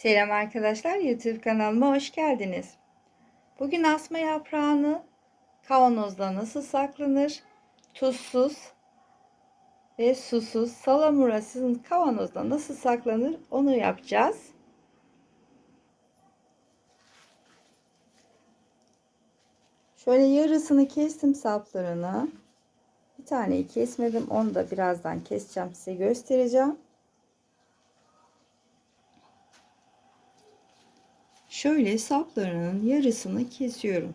Selam arkadaşlar YouTube kanalıma hoş geldiniz. Bugün asma yaprağını kavanozda nasıl saklanır? Tuzsuz ve susuz salamurasız kavanozda nasıl saklanır onu yapacağız. Şöyle yarısını kestim saplarını. Bir taneyi kesmedim. Onu da birazdan keseceğim size göstereceğim. Şöyle saplarının yarısını kesiyorum.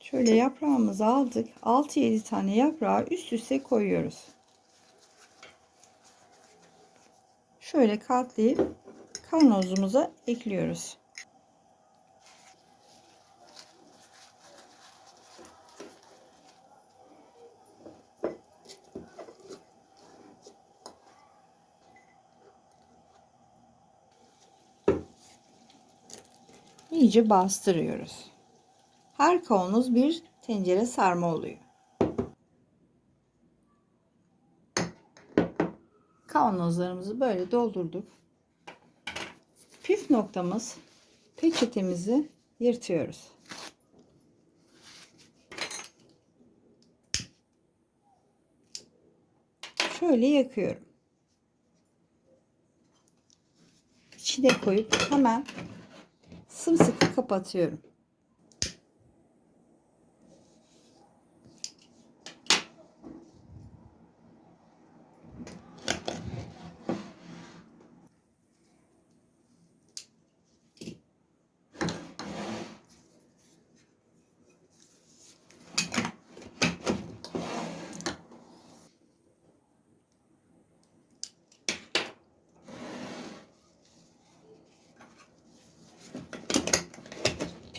Şöyle yaprağımızı aldık. 6-7 tane yaprağı üst üste koyuyoruz. Şöyle katlayıp kavanozumuza ekliyoruz. İyice bastırıyoruz. Her kavanoz bir tencere sarma oluyor. Kavanozlarımızı böyle doldurduk. Püf noktamız peçetemizi yırtıyoruz. Şöyle yakıyorum. İçine koyup hemen sımsıkı kapatıyorum.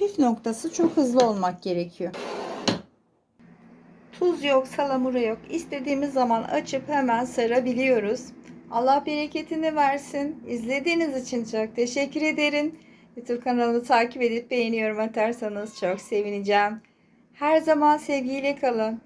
Püf noktası çok hızlı olmak gerekiyor. Tuz yok, salamura yok. İstediğimiz zaman açıp hemen sarabiliyoruz. Allah bereketini versin. İzlediğiniz için çok teşekkür ederim. YouTube kanalımı takip edip beğeni yorum atarsanız çok sevineceğim. Her zaman sevgiyle kalın.